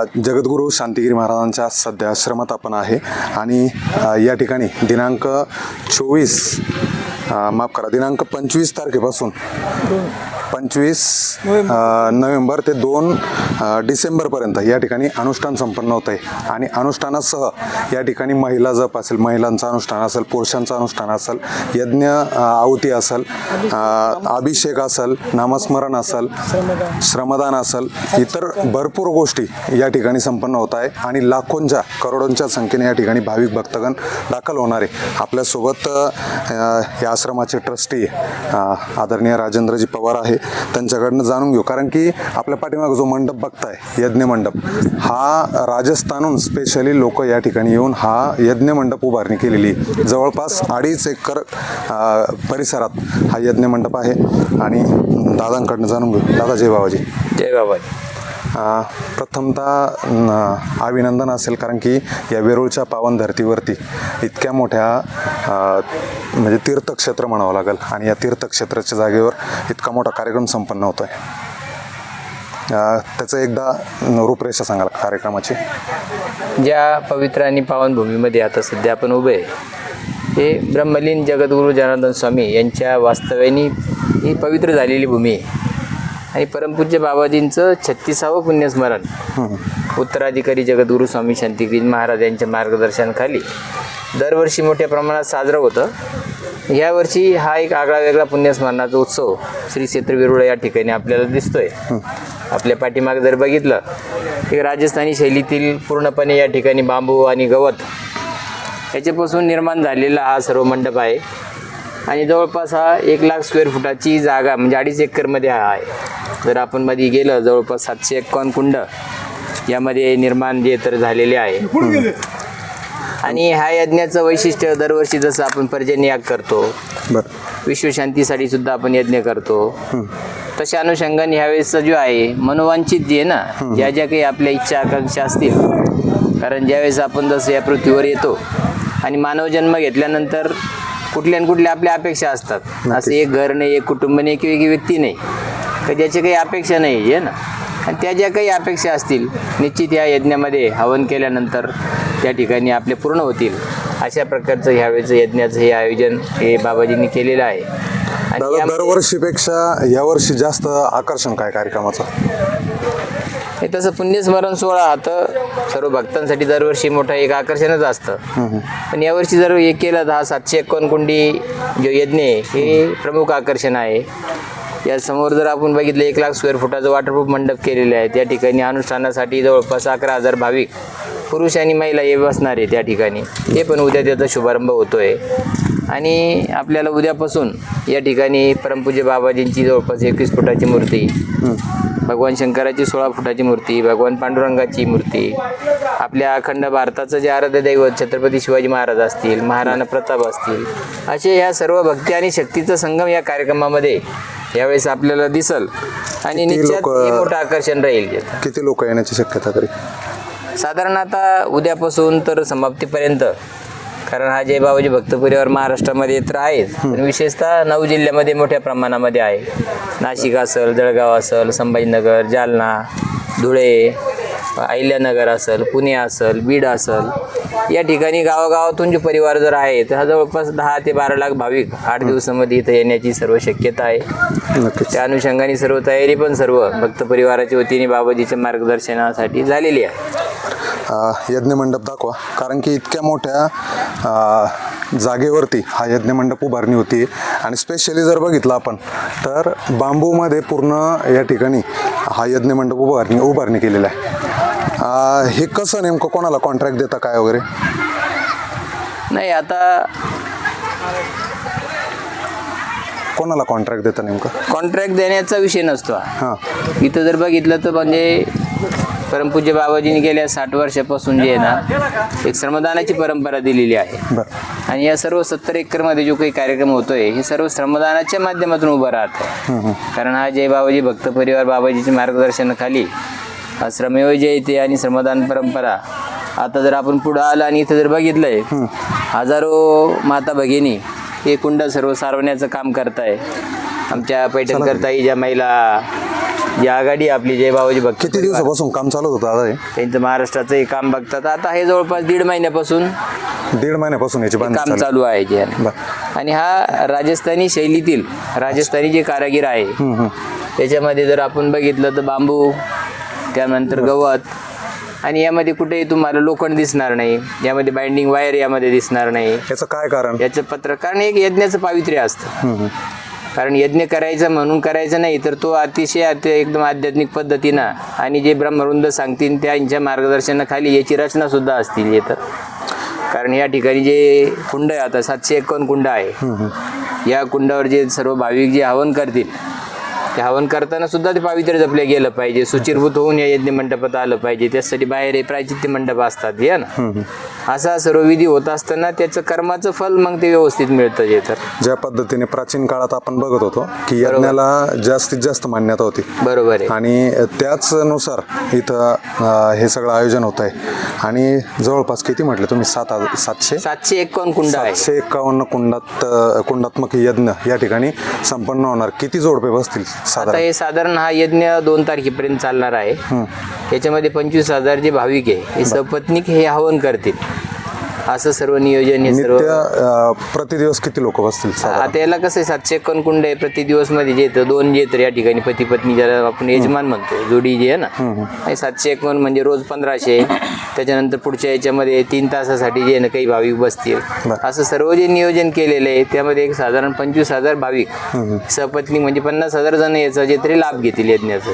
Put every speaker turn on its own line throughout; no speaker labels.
अ, जगद्गुरू शांतिगिरी महाराजांच्या सध्या आश्रमात आपण आहे. आणि या ठिकाणी दिनांक चोवीस माफ करा दिनांक पंचवीस तारखेपासून पंचवीस नोव्हेंबर. ते दोन डिसेंबरपर्यंत या ठिकाणी अनुष्ठान संपन्न होत आहे आणि अनुष्ठानासह या ठिकाणी महिला जप असेल महिलांचं अनुष्ठान असेल पुरुषांचं अनुष्ठान असेल यज्ञ आहुती असेल अभिषेक असेल नामस्मरण असेल श्रमदान असेल इतर भरपूर गोष्टी या ठिकाणी संपन्न होत आहे. आणि लाखोंच्या करोडोंच्या संख्येने या ठिकाणी भाविक भक्तगण दाखल होणार आहे. आपल्यासोबत या आश्रमाचे ट्रस्टी आदरणीय राजेंद्रजी पवार आहे. त्यांच्याकडनं जाणून घेऊ. कारण की आपल्या पाठीमागे जो मंडप बघताय यज्ञ मंडप हा राजस्थानहून स्पेशली लोक या ठिकाणी येऊन हा यज्ञ मंडप उभारणी केलेली जवळपास अडीच एकर परिसरात हा यज्ञ मंडप आहे. आणि दादांकडनं जाणून घेऊ. दादा जय बाबाजी.
जय बाबा
प्रथमतः अभिनंदन असेल कारण की या वेरूळच्या पावन धर्तीवरती इतक्या मोठ्या म्हणजे तीर्थक्षेत्र म्हणावं लागेल. आणि या तीर्थक्षेत्राच्या जागेवर इतका मोठा कार्यक्रम संपन्न होतो आहे त्याचं एकदा रूपरेषा सांगाल कार्यक्रमाची.
ज्या पवित्र आणि पावन भूमीमध्ये आता सध्या आपण उभे आहे हे ब्रह्मलीन जगद्गुरू जनार्दन स्वामी यांच्या वास्तव्याने ही पवित्र झालेली भूमी आहे. आणि परमपूज्य बाबाजींचं छत्तीसावं पुण्यस्मरण. उत्तराधिकारी जगद्गुरू स्वामी शांतिगिरी महाराज यांच्या मार्गदर्शनाखाली दरवर्षी मोठ्या प्रमाणात साजरं होतं. यावर्षी हा एक आगळा वेगळा पुण्यस्मरणाचा उत्सव श्री क्षेत्र विरुळ या ठिकाणी आपल्याला दिसतोय. आपल्या पाठीमागे जर बघितलं की राजस्थानी शैलीतील पूर्णपणे या ठिकाणी बांबू आणि गवत याच्यापासून निर्माण झालेला हा सर्व मंडप आहे. आणि जवळपास हा एक लाख स्क्वेअर फुटाची जागा म्हणजे अडीच एकरमध्ये हा आहे. जर आपण मध्ये गेलं जवळपास सातशे एक्कावन्न कुंड यामध्ये निर्माण जे तर झालेले आहे. आणि ह्या यज्ञाचं वैशिष्ट्य दरवर्षी जसं आपण पर्जन्य याग करतो विश्वशांतीसाठी सुद्धा आपण यज्ञ करतो. तशा अनुषंगाने ह्यावेळेसचा जो आहे मनोवांचित जे ना ज्या ज्या काही आपल्या इच्छा आकांक्षा असतील कारण ज्यावेळेस आपण जसं या पृथ्वीवर येतो आणि मानव जन्म घेतल्यानंतर कुठल्या न कुठल्या आपल्या अपेक्षा असतात. असं एक घर नाही एक कुटुंब नाही किंवा एक व्यक्ती नाही. का ज्याची काही अपेक्षा नाही आहे ना? आणि त्या ज्या काही अपेक्षा असतील निश्चित या यज्ञामध्ये हवन केल्यानंतर त्या ठिकाणी आपले पूर्ण होतील. अशा प्रकारचं ह्यावेळेचं यज्ञाचं हे आयोजन हे बाबाजींनी केलेलं आहे.
दरवर्षीपेक्षा यावर्षी जास्त आकर्षण काय कार्यक्रमाचं?
हे तसं पुण्यस्मरण सोहळा हा. तर सर्व भक्तांसाठी दरवर्षी मोठं एक आकर्षणच असतं. पण यावर्षी जर हे केलं तर हा सातशे एकावन्न कुंडी जो यज्ञ आहे हे प्रमुख आकर्षण आहे. या समोर जर आपण बघितलं एक लाख स्क्वेअर फुटाचं वॉटरप्रूफ मंडप केलेले आहे. त्या ठिकाणी अनुष्ठानासाठी जवळपास अकरा हजार भाविक पुरुष आणि महिला हे बसणार आहे त्या ठिकाणी. हे पण उद्या त्याचा शुभारंभ होतोय. आणि आपल्याला उद्यापासून या ठिकाणी परमपूज्य बाबाजींची जवळपास एकवीस फुटाची मूर्ती भगवान शंकराची सोळा फुटाची मूर्ती भगवान पांडुरंगाची मूर्ती आपल्या अखंड भारताचं जे आराध्य दैवत छत्रपती शिवाजी महाराज असतील महाराणा प्रताप असतील असे ह्या सर्व भक्ती आणि शक्तीचा संगम या कार्यक्रमामध्ये यावेळेस आपल्याला दिसल आणि निश्चित मोठं आकर्षण राहील.
किती लोक येण्याची शक्यता तरी?
साधारण आता उद्यापासून तर समाप्तीपर्यंत कारण हा जय बाबाजी भक्त परिवार महाराष्ट्रामध्ये तर आहेच पण विशेषतः नऊ जिल्ह्यामध्ये मोठ्या प्रमाणामध्ये आहे. नाशिक असेल जळगाव असेल संभाजीनगर जालना धुळे अहिल्यानगर असेल पुणे असेल बीड असेल. या ठिकाणी गावागावातून जे परिवार जर आहे तर हा जवळपास दहा ते बारा लाख भाविक आठ दिवसामध्ये इथं येण्याची सर्व शक्यता आहे. त्या अनुषंगाने सर्व तयारी पण सर्व भक्त परिवाराच्या वतीने बाबाजीच्या मार्गदर्शनासाठी झालेली आहे.
यज्ञमंडप दाखवा. कारण की इतक्या मोठ्या जागेवरती हा यज्ञमंडप उभारणी होती. आणि स्पेशली जर बघितलं आपण तर बांबूमध्ये पूर्ण या ठिकाणी हा यज्ञमंडप उभारणी उभारणी केलेला आहे. हे कसं नेमकं कोणाला कॉन्ट्रॅक्ट देता काय वगैरे?
नाही आता
कोणाला कॉन्ट्रॅक्ट देता नेमकं?
कॉन्ट्रॅक्ट देण्याचा विषय नसतो. हां. इथं जर बघितलं तर म्हणजे परमपूज्य बाबाजीने गेल्या साठ वर्षापासून जे आहे ना एक श्रमदानाची परंपरा दिलेली आहे. आणि या सर्व सत्तर एकरमध्ये जो काही कार्यक्रम होतोय हे सर्व श्रमदानाच्या माध्यमातून उभं राहतं कारण हा जय बाबाजी भक्त परिवार बाबाजीच्या मार्गदर्शनाखाली हा श्रमयोज जयते आणि श्रमदान परंपरा. आता जर आपण पुढं आलं आणि इथं जर बघितलंय हजारो माता भगिनी हे कुंड सर्व सारवण्याचं काम करताय. आमच्या पैठणकरताई ज्या महिला जी आघाडी आपली जय बाबाजी भक्ती.
किती दिवसापासून काम चालू होतं हे?
त्यांचं महाराष्ट्राचं हे काम बघतात. आता हे जवळपास दीड महिन्यापासून
दीड महिन्यापासून याची बांधणी
काम
चालू.
चालू आहे जे.
बरं.
आणि हा राजस्थानी शैलीतील राजस्थानी जे कारागीर आहे त्याच्यामध्ये जर आपण बघितलं तर बांबू त्यानंतर गवत आणि यामध्ये कुठेही तुम्हाला लोखंड दिसणार नाही यामध्ये बाइंडिंग वायर यामध्ये दिसणार नाही.
याचं काय कारण?
याचं पत्र कारण एक यज्ञाचं पावित्र्य असतं. कारण यज्ञ करायचं म्हणून करायचं नाही तर तो अतिशय अति एकदम आध्यात्मिक पद्धतीनं आणि जे ब्रह्मवृंद सांगतील त्यांच्या मार्गदर्शनाखाली याची रचना सुद्धा असतील येतं कारण या ठिकाणी जे कुंड आहे आता सातशे एकावन्न कुंड आहे. या कुंडावर जे सर्व भाविक जे हवन करतील ते हवन करताना सुद्धा ते पावित्र्य जपले गेलं पाहिजे. सुचिरभूत होऊन या यज्ञ मंडपात आलं पाहिजे. त्यासाठी बाहेर हे प्रायचित्य मंडप असतात हे ना? असा सर्व विधी होत असताना त्याचं कर्माचं फल मग ते व्यवस्थित मिळतं जे तर.
ज्या पद्धतीने प्राचीन काळात आपण बघत होतो की यज्ञाला जास्तीत जास्त मान्यता होती.
बरोबर आहे.
आणि त्याचनुसार इथं हे सगळं आयोजन होत आहे आणि जवळपास किती म्हटले तुम्ही? सात हजार- सातशे?
सातशे एकावन्न कुंड
सातशे एकावन्न कुंडात कुंडात्मक यज्ञ या ठिकाणी संपन्न होणार. किती जोडपे बसतील?
आता
साधारण
हे साधारण हा यज्ञ दोन तारखेपर्यंत चालणार आहे. याच्यामध्ये पंचवीस हजार जे भाविक आहे हे सपत्निक हे हवन करतील. असं सर्व नियोजन हे सर्व
नित्य अं, प्रतिदिवस किती लोक बसतील साधारण?
आता याला कसं आहे सातशे एकावन्न कुंड आहे प्रति दिवसमध्ये जे येतं दोन जे तर या ठिकाणी पती पत्नी ज्याला आपण यजमान म्हणतो जोडी जी आहे ना सातशे एकावन्न म्हणजे रोज पंधराशे त्याच्यानंतर पुढच्या याच्यामध्ये तीन तासासाठी जे आहे ना काही भाविक बसतील.
बरं.
असं सर्व जे नियोजन केलेलं आहे त्यामध्ये एक साधारण पंचवीस हजार भाविक. सपत्नी म्हणजे पन्नास हजार जण याचा जे तरी लाभ घेतील यज्ञाचा.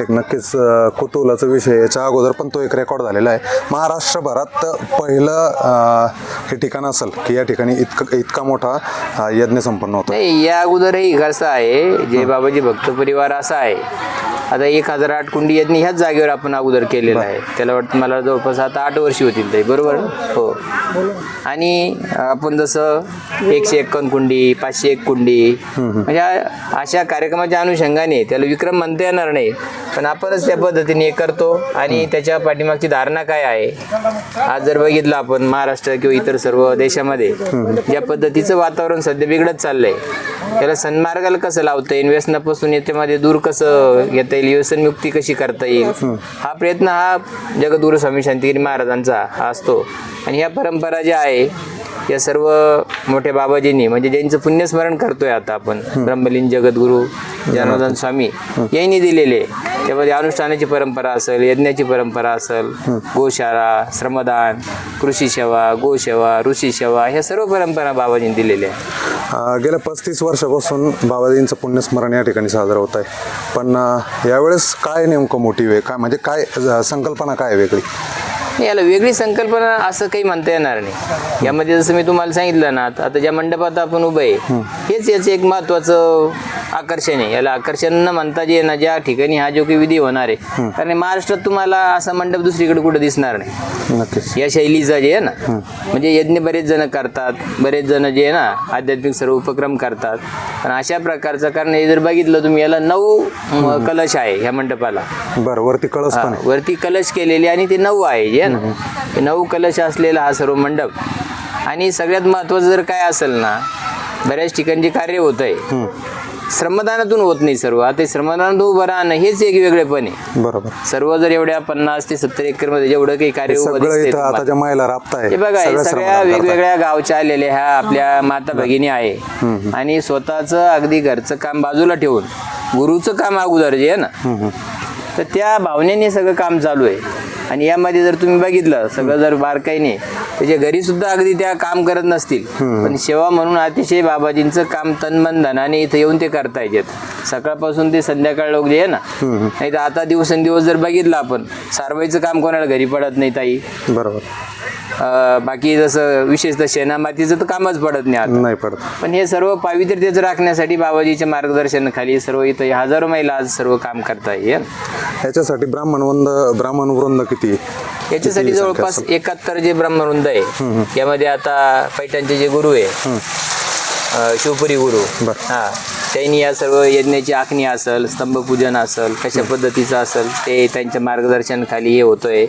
एक नक्कीच अं, कुतूहलाचा विषय याच्या अगोदर पण तो एक रेकॉर्ड झालेला आहे. महाराष्ट्रभरात पहिलं अं, हे ठिकाण असेल की या ठिकाणी इतकं इतका मोठा यज्ञ संपन्न होतो
नाही या अगोदरही कसं आहे. जय बाबाजी भक्त परिवार असा आहे. आता एक हजार आठ कुंडी यज्ञ ह्याच जागेवर आपण अगोदर केलेला आहे. त्याला वाटतं मला जवळपास आता आठ वर्षी होतील ते. बरोबर? हो. आणि आपण जसं एकशे एकावन्न कुंडी पाचशे एक कुंडी म्हणजे अशा कार्यक्रमाच्या अनुषंगाने त्याला विक्रम म्हणता येणार नाही. पण आपणच त्या पद्धतीने हे करतो आणि त्याच्या पाठीमागची धारणा काय आहे? आज जर बघितलं आपण महाराष्ट्र किंवा इतर सर्व देशामध्ये ज्या पद्धतीचं वातावरण सध्या बिघडत चाललंय त्याला सन्मार्गाला कसं लावता येईल? व्यसनापासून याच्यामध्ये दूर कसं घेता येईल व्यसनमुक्ती कशी करता येईल? हा. प्रयत्न हा जगद्गुरु स्वामी शांतिगिरी महाराजांचा हा असतो. आणि ह्या परंपरा ज्या आहे या सर्व मोठ्या बाबाजींनी म्हणजे ज्यांचं पुण्यस्मरण करतोय आता आपण ब्रह्मलीन जगद्गुरु जनार्दन स्वामी यांनी दिलेले. त्यामध्ये अनुष्ठानाची परंपरा असेल यज्ञाची परंपरा असेल गोशाळा श्रमदान कृषी सेवा गोसेवा ऋषी सेवा ह्या सर्व परंपरा बाबाजींनी दिलेल्या आहेत.
गेल्या पस्तीस वर्षापासून बाबाजींचं पुण्यस्मरण या ठिकाणी साजरं होत आहे. पण यावेळेस काय नेमकं मोटिव्ह आहे? काय म्हणजे काय संकल्पना काय आहे वेगळी
याला वेगळी संकल्पना असं काही म्हणता येणार नाही. यामध्ये जसं मी तुम्हाला सांगितलं ना आता ज्या मंडपात आपण उभं आहे हेच याचं एक महत्वाचं आकर्षण आहे. याला आकर्षण न म्हणता जे ना ज्या ठिकाणी हा जो काही विधी होणार आहे. कारण महाराष्ट्रात तुम्हाला असा मंडप दुसरीकडे कुठं दिसणार नाही.
नक्कीच.
या शैलीचा जे आहे ना म्हणजे यज्ञ बरेच जण करतात. बरेच जण जे आहे ना आध्यात्मिक सर्व उपक्रम करतात. पण अशा प्रकारचं कारण हे जर बघितलं तुम्ही याला नऊ कलश आहे ह्या मंडपाला.
बरं वरती
हा, वरती कलश केलेले आणि ते नऊ आहे जे आहे ना. नऊ कलश असलेला हा सर्व मंडप. आणि सगळ्यात महत्वाचं जर काय असेल ना बऱ्याच ठिकाणी जे कार्य होत आहे श्रमदानातून होत नाही सर्व. आता श्रमदानातून उभं राहणं हेच एक वेगळेपण आहे.
बरोबर.
सर्व जर एवढ्या पन्नास ते सत्तर एकरमध्ये जेवढं काही कार्य उभं
महिला
हे बघा हे
सगळं
सगळ्या. वेगवेगळ्या गावच्या आलेल्या ह्या आपल्या माता भगिनी आहे. आणि स्वतःचं अगदी घरचं काम बाजूला ठेवून गुरुचं काम अगोदर जे आहे ना तर त्या भावनेने सगळं काम चालू आहे. आणि यामध्ये जर तुम्ही बघितलं सगळं जर बारकाईने त्याच्या घरी सुद्धा अगदी त्या काम करत नसतील. पण सेवा म्हणून अतिशय बाबाजींचं काम तनमन धनाने इथं येऊन ते करता येतात. सकाळपासून ते संध्याकाळ लोक जे आहे ना नाही तर आता दिवसेंदिवस जर बघितलं आपण सारवाईचं काम कोणाला घरी पडत नाही ताई.
बरोबर.
बाकी जसं विशेषतः शेणामातीचं तर कामच पडत नाही
पडत.
पण हे सर्व पावित्र्यतेचं राखण्यासाठी बाबाजीच्या मार्गदर्शनाखाली सर्व इथं हजारो महिला आज सर्व काम करता येईल
ह्याच्यासाठी ब्राह्मण वृंद ब्राह्मण वृंद किती
याच्यासाठी जवळपास? एकाहत्तर जे ब्रह्मवृंद आहे यामध्ये आता पैठणचे जे गुरु आहे शिवपुरी गुरु. हा त्यांनी या सर्व यज्ञाची आखणी असेल स्तंभपूजन असेल कशा पद्धतीचं असेल ते त्यांच्या मार्गदर्शनाखाली हे होतोय.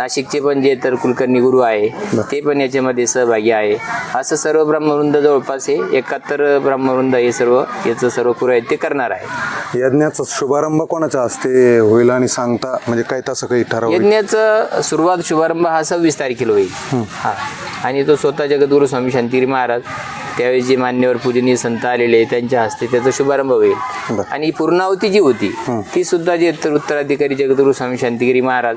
नाशिकचे पण जे तर कुलकर्णी गुरु आहे ते पण याच्यामध्ये सहभागी आहे. असं सर्व ब्रह्मवृंद जवळपास हे एकाहत्तर ब्रह्मवृंद हे सर्व याचं सर्व पुरं ते करणार आहे.
यज्ञाचा शुभारंभ कोणाच्या हस्ते होईल आणि सांगता म्हणजे काही तसं काही ठरवलं
यज्ञाचं सुरुवात शुभारंभ हा सव्वीस तारखेला होईल. हा. आणि तो स्वतः जगद्गुरु स्वामी शांतिगिरी महाराज. त्यावेळी जे मान्यवर पूजनीय संत आलेले त्यांच्या हस्ते त्याचा शुभारंभ होईल. आणि पूर्णावती जी होती ती सुद्धा जे उत्तर- उत्तराधिकारी जगद्गुरु स्वामी शांतिगिरी महाराज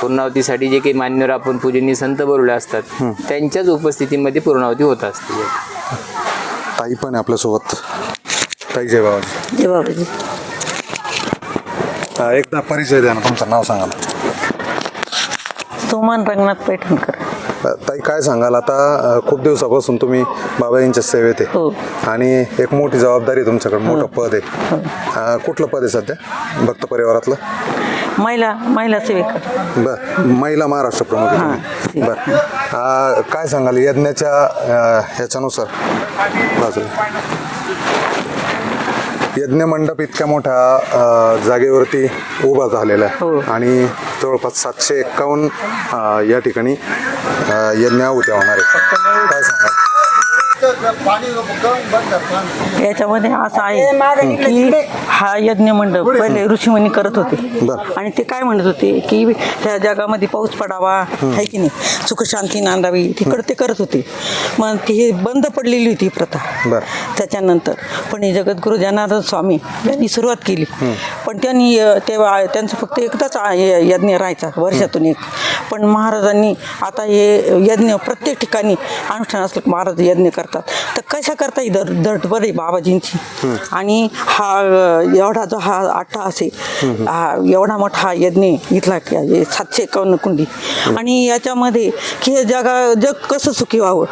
पूर्णावतीसाठी जे काही मान्यवर आपण पूजनीय संत बोलवले असतात त्यांच्याच उपस्थितीमध्ये पूर्णावती होत असते.
ताई पण आपल्यासोबत. ताई जय बाबा
जय बाबाजी.
एकदा परिचय द्या ना तुमचं नाव सांगा.
सुमन रंगनाथ पैठणकर.
ताई काय सांगाल? आता खूप दिवसापासून तुम्ही बाबाजींच्या सेवेत आहे.
हो.
आणि एक मोठी जबाबदारी तुमच्याकडे मोठं पद आहे. अं, कुठलं पद आहे सध्या भक्त परिवारातलं?
महिला महिला सेविका
बर महिला महाराष्ट्र प्रमुख आहे तुम्ही. बर. अं, काय सांगाल? यज्ञाच्या अं, ह्याच्यानुसार. बाजूला. यज्ञ मंडप इतक्या मोठ्या अं, जागेवरती उभा झालेला
हो.
आहे आणि जवळपास सातशे एक्कावन्न या ठिकाणी अं, यज्ञ आहुत्या होणार आहे काय सांगाल?
याच्यामध्ये असं आहे की हा यज्ञ मंडप पहिले ऋषीमुनी करत होते. आणि ते काय म्हणत होते की ह्या जगामध्ये पाऊस पडावा आहे की नाही? सुखशांती नांदावी. तिकडं ते करत होते. मग ती हे बंद पडलेली होती प्रथा. त्याच्यानंतर. पण हे जगद्गुरु जनार्दन स्वामी यांनी सुरुवात केली. पण त्यांनी तेव्हा त्यांचं फक्त एकदाच यज्ञ राहायचा वर्षातून एक. पण महाराजांनी आता हे यज्ञ प्रत्येक ठिकाणी अनुष्ठान असलं महाराज यज्ञ करतात. तर कशा करता ही धड धडपड आहे बाबाजींची? आणि हा एवढा जो हा आठा असे हा एवढा मोठा हा यज्ञ इथला सातशे एकावन्न कुंडी. आणि याच्यामध्ये की हे जगा जग कसं सुखी व्हावं?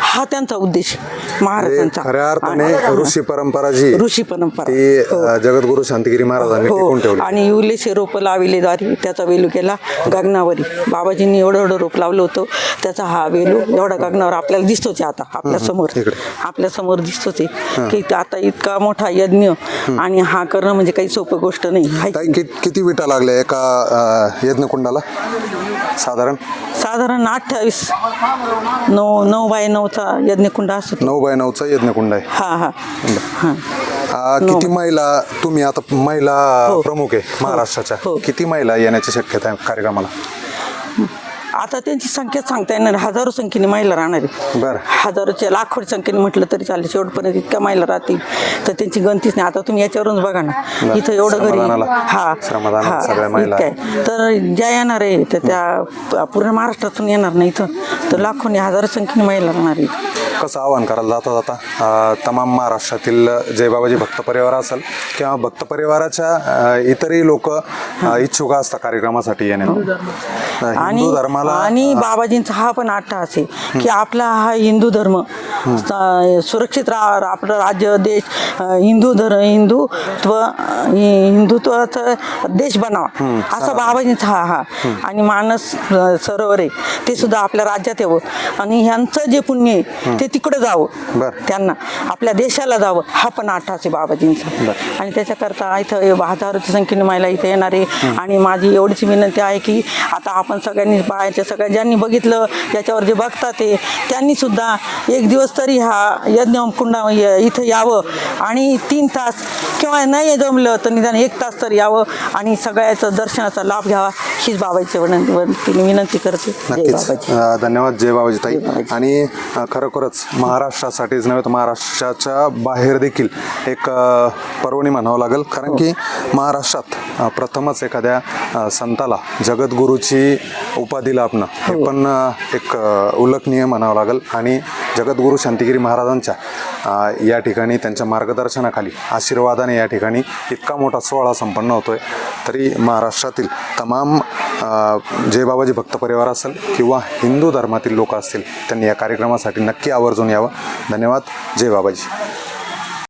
हा त्यांचा उद्देश महाराजांचा.
खऱ्या अर्थाने
आणि-
ऋषी परंपरा जी
ऋषी परंपरा. हो.
जगद्गुरु शांतिगिरी महाराजांनी टिकून
हो
ठेवली.
आणि युलेसे रोप लाविले द्वारे त्याचा वेलू केला गगनावरी. बाबाजींनी एवढं एवढं रोप लावलं होतं त्याचा हा वेलू एवढा गगनावर आपल्याला दिसतोच आता आपल्यासमोर.
इकडे.
आपल्यासमोर दिसतोच आहे की ते आता इतका मोठा यज्ञ आणि हा करणं म्हणजे काही सोपं गोष्ट नाही.
किती विटा लागल्या एका यज्ञकुंडाला? साधारण?
साधारण अठ्ठावीस. नऊ नऊ बाय नऊचा यज्ञकुंड असतो.
नऊ बाय नऊचा यज्ञकुंड आहे.
हा हा. हा.
आ, किती महिला तुम्ही आता महिला
हो.
प्रमुख आहे महाराष्ट्राच्या.
हो.
किती महिला येण्याची शक्यता आहे कार्यक्रमाला?
आता त्यांची संख्या सांगता येणार हजारो संख्येने महिला राहणार आहे.
बरं.
हजारोच्या लाखोड संख्येने म्हटलं तरी चालेल. शेवटपर्यंत इतक्या महिला राहतील. तर त्यांची गणतीच नाही. आता तुम्ही याच्यावरूनच बघा ना. इथं एवढं घरी. हा. आहे. तर ज्या येणार आहे तर त्या पूर्ण महाराष्ट्रातून येणार नाही इथं. तर लाखोनी हजारो संख्येने महिला राहणार आहे
कसं आवाहन करायला जाता जाता तमाम महाराष्ट्रातील जयबाबाजी भक्त परिवार असेल किंवा भक्त परिवाराच्या इतरही लोक इच्छुक असतात कार्यक्रमासाठी येण्यात. आ,
आणि
हिंदू धर्माला
आणि बाबाजींचा हा पण आठा असे की आपला हा हिंदू धर्म स- सुरक्षित रा रा- आपलं राज्य देश अ, हिंदू धर्म हिंदुत्व हिंदुत्वाचा देश बनावा. असा बाबाजींचा हा हा. आणि मानस अ, सरोवर आहे ते सुद्धा आपल्या राज्यात यावं. आणि ह्यांचं जे पुण्य आहे ते तिकडं जावं.
बरं.
त्यांना आपल्या देशाला जावं. हा पण आठा आहे बाबाजींचा. आणि त्याच्याकरता इथं हजारोच्या संख्येने महिला इथं येणार. आहे आणि माझी एवढीच विनंती आहे की आता आपण सगळ्यांनी बायाच्या सगळ्या ज्यांनी बघितलं याच्यावर जे बघतात ते त्यांनी सुद्धा एक दिवस तरी हा यज्ञ कुंडा य- इथं यावं आणि तीन तास किंवा नाही जमलं तर निदान एक तास तर यावं आणि सगळ्याचं दर्शनाचा लाभ घ्यावा हीच बाबाची विनंती विनंती- करते.
नक्कीच. धन्यवाद. जय बाबाजी ताई. आणि खरोखरच महाराष्ट्रासाठीच नव्हे तर महाराष्ट्राच्या बाहेर देखील एक पर्वणी म्हणावं लागेल. कारण की महाराष्ट्रात अ, प्रथमच एखाद्या संताला जगद्गुरूची उपाधी लाभणं हे पण अ, एक उल्लेखनीय म्हणावं लागेल. आणि जगद्गुरू शांतिगिरी महाराजांच्या या ठिकाणी त्यांच्या मार्गदर्शनाखाली आशीर्वादाने या ठिकाणी इतका मोठा सोहळा संपन्न होतोय. तरी महाराष्ट्रातील तमाम जय बाबाजी भक्त परिवार असेल किंवा हिंदू धर्मातील लोक असतील त्यांनी या कार्यक्रमासाठी नक्की आवर्जून यावं. धन्यवाद. जय बाबाजी.